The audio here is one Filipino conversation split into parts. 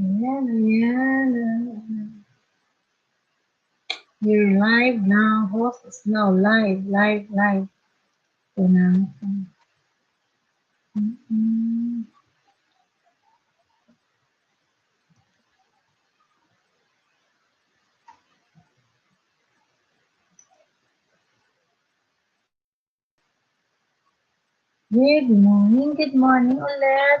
Ayan, ayan. You're live now. Host is now live, live, live. Ito na. Mm-mm. Good morning, good morning ulit.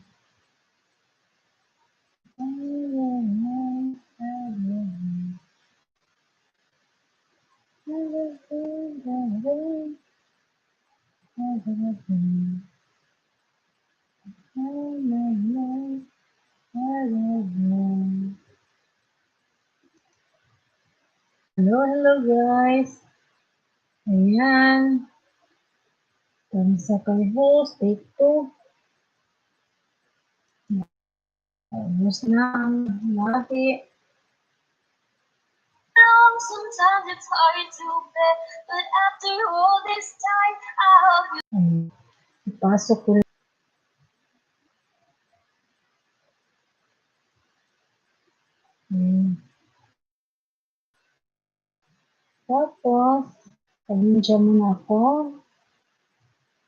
Hello, hello guys. Ayan. Kamsa kay host, take two. Ayos na ang lahi. Um, Sometimes it's hard to bear, but after all this time, I hope you ipasok ko Tapos, pag-media muna ako.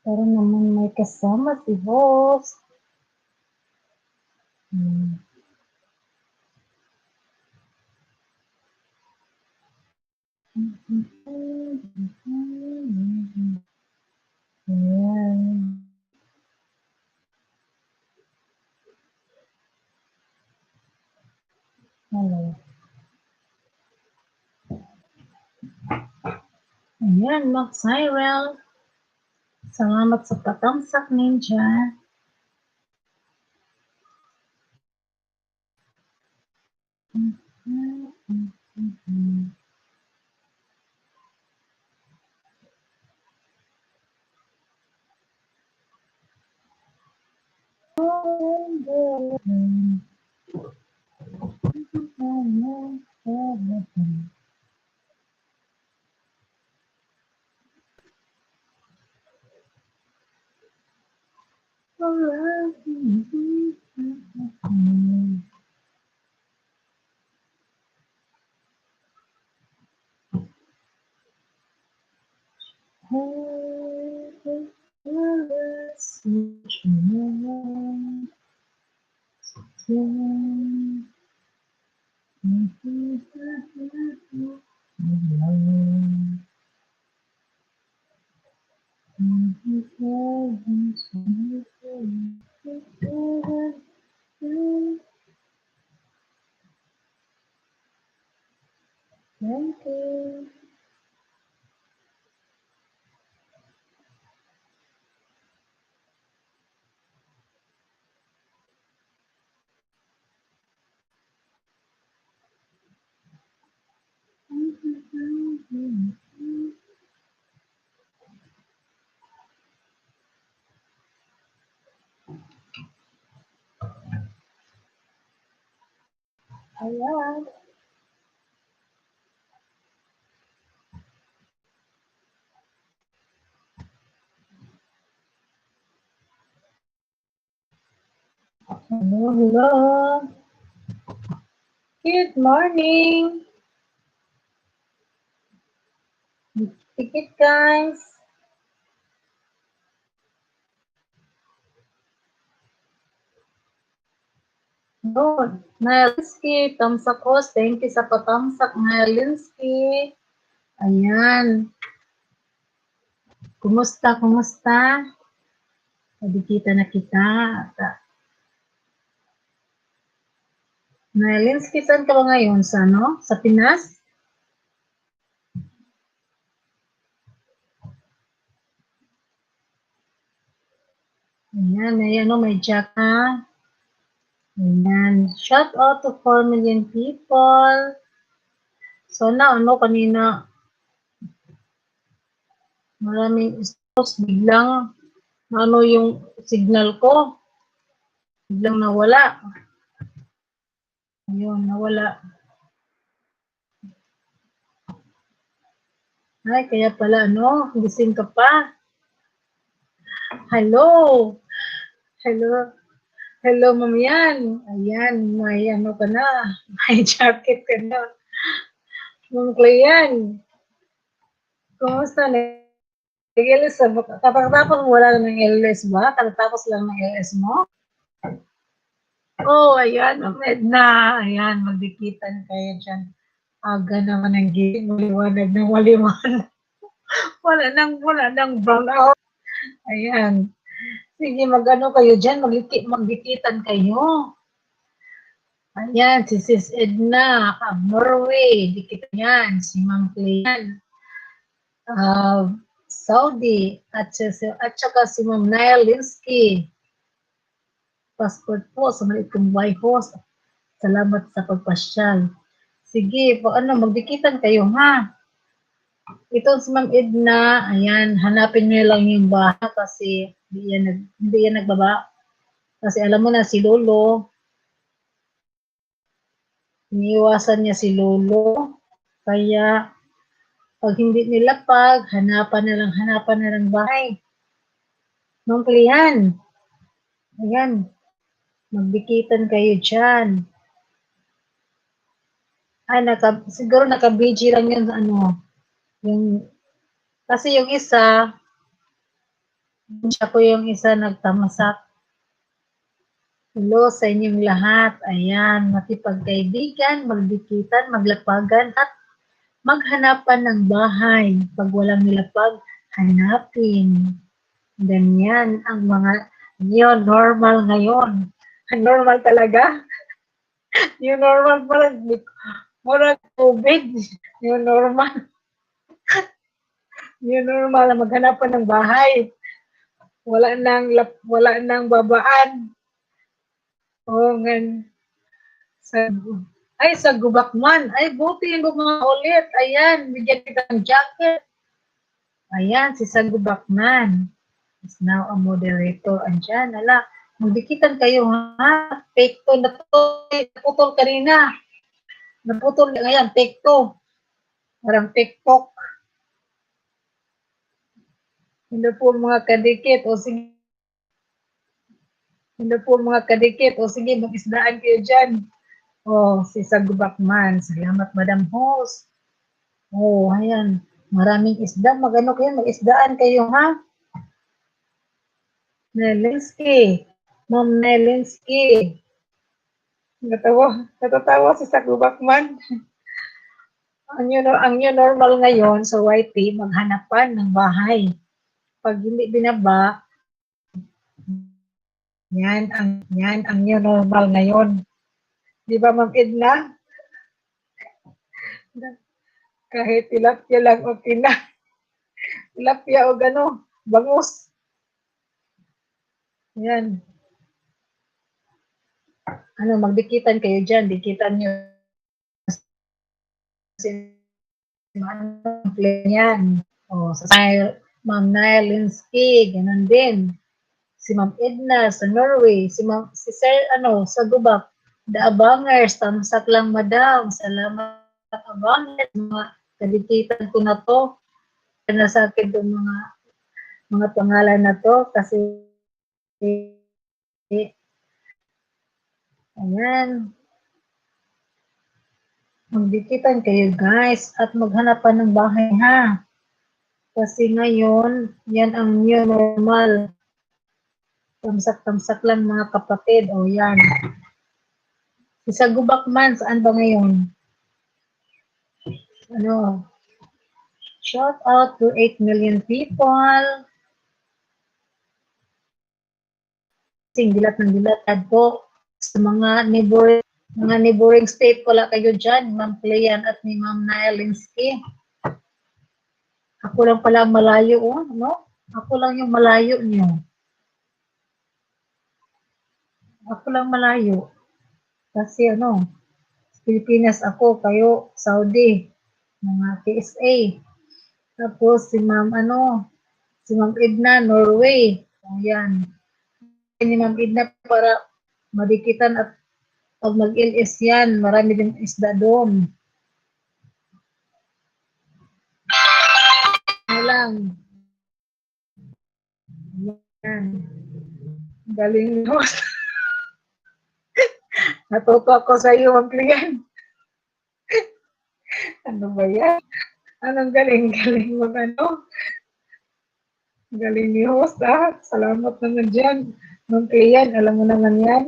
Para naman may kasama si host. Hmm. Ayan. Hello. Ayan, Max Cyril. Salamat sa patamsak ninja. Thank Ayan. Hello, hello. Good morning. Ticket guys. Good. Nayalinsky, thumbs up. Thank you sa pa-thumbs up, Nayalinsky. Ayan. Kumusta, kumusta? Pagkikita na kita. At, ah, saan ka ba ngayon? Sa ano? Sa Pinas? Ayan, may ano, may jack na. Ayan. Shout out to 4 million people. So na, ano, kanina, maraming istos, biglang, ano yung signal ko, biglang nawala. Ayun, nawala. Ay, kaya pala, ano, gising ka pa. Hello! Hello! Hello, Ma'am Yan. Ayan, may ano ka na. May jacket ka na. Ma'am Clean. Kumusta na? LS, katatapos wala na ng LS ba? Katatapos lang ng LS mo? Oh, ayan, Ma'am Edna. Ayan, magdikitan kayo dyan. Aga naman ang gising, maliwanag ng maliwanag. wala nang, wala nang brown out. Ayan. Sige, mag-ano kayo dyan, magdiki, magdikitan kayo. Ayan, si Sis Edna, ka Norway, dikit yan. Si Ma'am Clean, uh, Saudi, at, si, at saka si Ma'am Nail Linsky. Passport po sa maliit kong White House. Salamat sa pagpasyal. Sige, po, ano, magdikitan kayo, ha? Ito si Ma'am Edna, ayan, hanapin niyo lang yung baha kasi hindi yan, nag, hindi yan nagbaba. Kasi alam mo na si Lolo, iniiwasan niya si Lolo. Kaya, pag hindi nila pag, hanapan na lang, hanapan na lang bahay. Ma'am Klian, ayan, magdikitan kayo dyan. Ay, naka, siguro naka-BG lang yun, ano, yung, kasi yung isa, siya ko yung isa nagtamasak. Hello sa inyong lahat. Ayan, makipagkaibigan, magdikitan, maglapagan, at maghanapan ng bahay. Pag walang nilapag, hanapin. Ganyan ang mga new normal ngayon. Normal talaga. new normal pala. Mura COVID. New normal. New normal na maghanap pa ng bahay. Wala nang lap, wala nang babaan. Oh, ngan. Sa, ay, sa gubakman. Ay, buti yung mga ulit. Ayan, bigyan kita ng jacket. Ayan, si Sagubakman is now a moderator. Andyan, ala, magdikitan kayo ha. Take to na to. Naputol kanina. Naputol ngayon, take to. Parang TikTok. Hindi po mga kadikit. O sige. Hindi po mga kadikit. O sige, mag-isdaan kayo dyan. O, si Sagubakman. Salamat, Madam Host. O, ayan. Maraming isda. Magano kayo? Mag-isdaan kayo, ha? Nelinsky. Ma'am Nelinsky. Natawa. Natatawa si Sagubakman. ang new, ang new normal ngayon sa YT, maghanapan ng bahay. Pag hindi binaba, yan ang yan ang new normal ngayon. Di ba, Ma'am Edna? Kahit tilapia lang okay na. Tilapia o gano, bangus. Yan. Ano, magdikitan kayo dyan. Dikitan nyo si Ma'am yan. O, sa Ma'am Nile Linsky, ganun din. Si Ma'am Edna sa Norway, si Ma'am si Sir ano sa Gubak, The Abangers, tamsak lang madam. Salamat Abangers, mga kadikitan ko na to. Na sa akin itong mga mga pangalan na to kasi ayan magdikitan kayo guys at maghanapan ng bahay ha. Kasi ngayon, yan ang new normal. Tamsak-tamsak lang mga kapatid. O yan. Isa Gubakman, saan ba ngayon? Ano? Shout out to 8 million people. Sing dilat ng dilat po sa mga neighboring mga neighboring state wala kayo dyan, Ma'am Clean at ni Ma'am Naelinsky. Ako lang pala ang malayo, oh, no? Ako lang yung malayo niyo. Ako lang malayo. Kasi ano, Pilipinas ako, kayo Saudi, mga PSA. Tapos si Ma'am ano, si Ma'am Edna, Norway. Ayan. Ni Ma'am Edna para madikitan at pag mag-LS yan, marami din isda doon. Lang. Yan. Galing mo. Natuto ako sa iyo, Klian. ano ba yan? Anong galing-galing mo ano? Galing ni host, ah. Salamat naman dyan. Ma'am Klian, alam mo naman yan.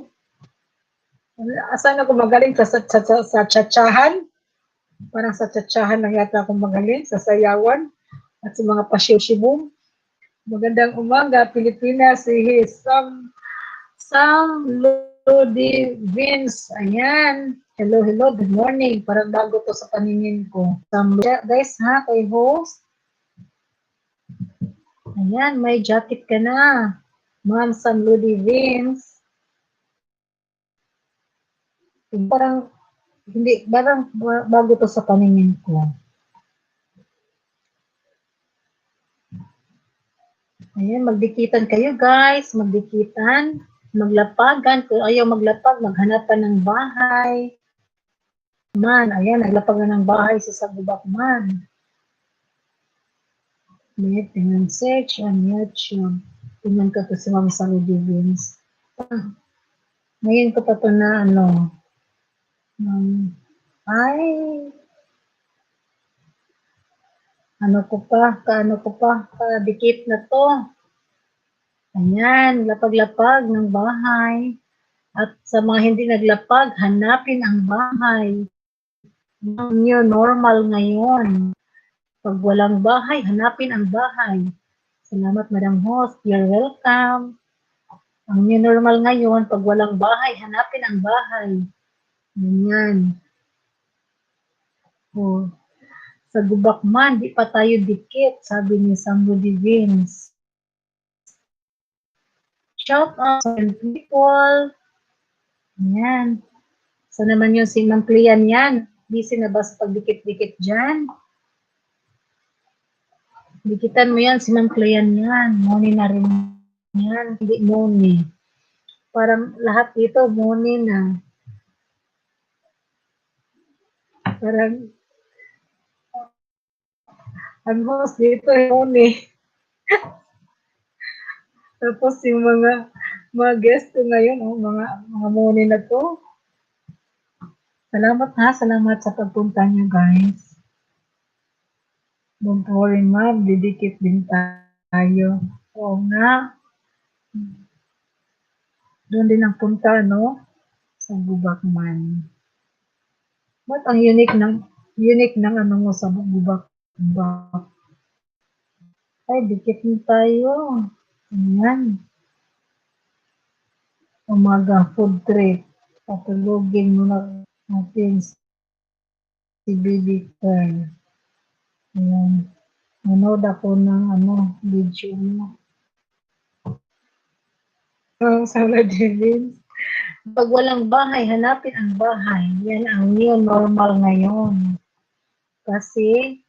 Asan ako magaling? Sa, sa, sa, sa tsatsahan? Parang sa tsatsahan lang yata ako magaling. Sa sayawan. At sa mga pasyo-shibong. Magandang umaga, Pilipinas. Si Sam, Sam Lodi Vince. Ayan. Hello, hello. Good morning. Parang bago to sa paningin ko. Sam Guys, ha? Kay host. Ayan, may jacket ka na. Ma'am Sam Lodi Vince. Parang, hindi, parang bago to sa paningin ko. Ayan, magdikitan kayo guys, magdikitan, maglapagan, kung ayaw maglapag, maghanapan ng bahay. Man, ayan, naglapag na ng bahay sa Sagubak man. May tingnan search on YouTube. Tingnan ko to si Ma'am Sally. Ah, ngayon ko pa to na ano, um, ay, ano ko pa, kaano ko pa, kadikit na to. Ayan, lapag-lapag ng bahay. At sa mga hindi naglapag, hanapin ang bahay. Ang new normal ngayon. Pag walang bahay, hanapin ang bahay. Salamat, Madam Host. You're welcome. Ang new normal ngayon, pag walang bahay, hanapin ang bahay. Ayan. Oh. Sa gubak di pa tayo dikit, sabi ni Sambo Divins. Shout out sa people. Ayan. So naman yung si Ma'am Clian yan. Busy na ba sa pagdikit-dikit dyan? Dikitan mo yan, si Ma'am Clian yan. Moni na rin yan. Hindi moni. Parang lahat dito, moni na. Parang ang host dito yun eh. Tapos yung mga mga guest ko ngayon, oh, mga mga muni na to. Salamat ha, salamat sa pagpunta niyo guys. Don't worry ma'am, didikit din tayo. Oo nga. Doon din ang punta, no? Sa Gubak man. Ba't ang unique ng unique ng ano mo sa Gubak? Gubak. Ay, dikit na tayo. Ayan. Umaga food trip. Patulogin muna natin si Baby Pearl. Ayan. Manood ako ng ano, video mo. Ang salad Divins. Pag walang bahay, hanapin ang bahay. Yan ang new normal ngayon. Kasi,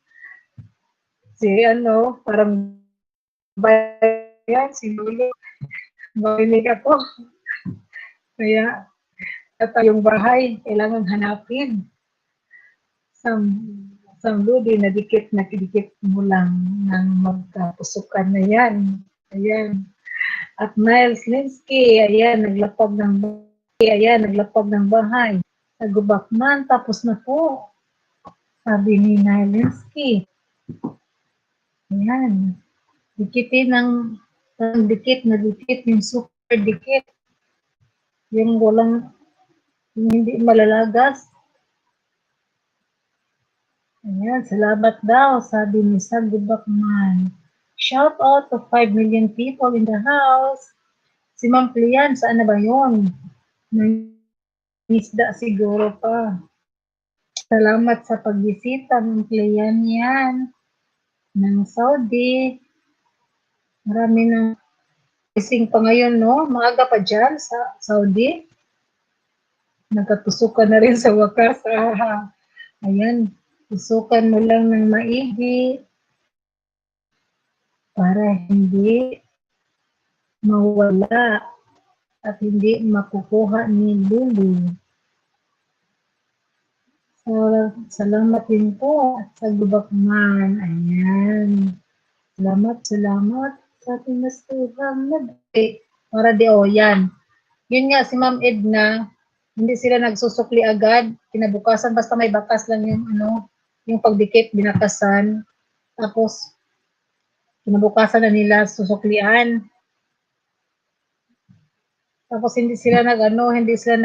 si ano, parang bayan, si Lulu, marinig ako. Kaya, at yung bahay, kailangan hanapin. Sam, sam Ludi, nadikit na kidikit mo lang ng magkapusukan na yan. Ayan. At Miles Linsky, ayan, naglapag ng bahay, ayan, naglapag ng bahay. Nagubakman, tapos na po. Sabi ni Miles Linsky. Ayan. Dikitin ng, ng dikit na dikit, yung super dikit. Yung walang, yung hindi malalagas. Ayan, salamat daw, sabi ni Sagubakman. Shout out to 5 million people in the house. Si Ma'am Plian, saan na ba yun? May isda siguro pa. Salamat sa pagbisita, Ma'am Plian yan. Ng Saudi. Marami ng gising pa ngayon, no? Maaga pa dyan sa Saudi. nagkatusukan na rin sa wakas. Ayan, tusukan mo lang ng maigi para hindi mawala at hindi makukuha ni Lulu. So, salamat din po at sa gubakman. Ayan. Salamat, salamat sa ating nasuhang na Para di o, yan. Yun nga, si Ma'am Edna, hindi sila nagsusukli agad. Kinabukasan, basta may bakas lang yung ano, yung pagdikit, binakasan. Tapos, kinabukasan na nila susuklian. Tapos hindi sila nag ano, hindi sila